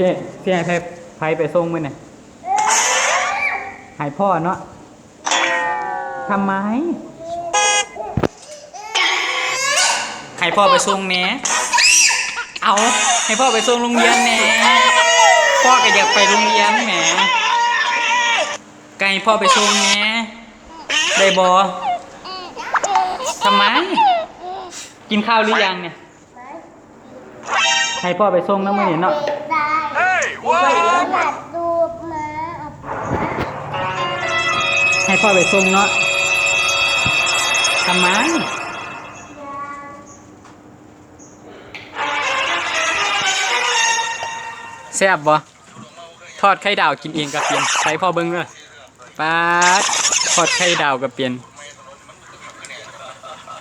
เสียเสียให้ไผไปส่งมื้อนี่ให้พ่อเนาะทำไมให้พ่อไปส่งแหน่เอาให้พ่อไปส่งโรงเรียนแหน่พ่อก็อยากไปโรงเรียนแหมก็ให้พ่อไปส่งแหน่ได้บ่ทำไม กินข้าวหรือยังเนี่ย ให้พ่อไปส่งน้ำมือนี่เนาะ ได้ Hey, หลั whoa! บดูมาให้พ่อไปส่งเนาะทำไมแซ่บบ่ทอดไข่ดาวกินเองกับเปียนใส่พ่อเบิ้งเลยป๊าดทอดไข่ดาวกับเปียน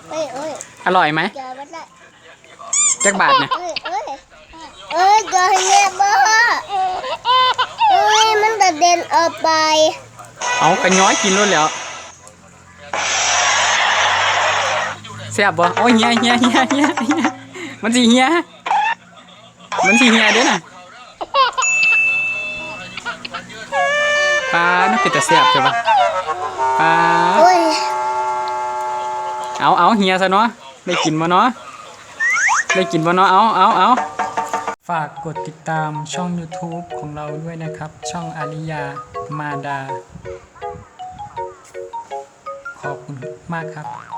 เอ้ยเอ้ยอร่อยไหมเจอมันได้จักบาทเนี่ยเอ้ยเอ้ยเอ้ยเจอเงี้ย เด็นออกไปเอากันย้อยกินรวดแล้วแซ่บบ่โอ้ยเฮียเฮียเฮียเฮียเฮียมันสิเฮียมันสิเฮียเด้อน่ะปลาน่าเป็นแต่แซ่บใช่ปะปลาโอ้ยเอาเอาเฮียซะเนาะได้กินบ่เนาะได้กินบ่เนาะเอาเอาเอา ฝากกดติดตามช่อง YouTube ของเราด้วยนะครับ ช่องอาริยามาดา ขอบคุณมากครับ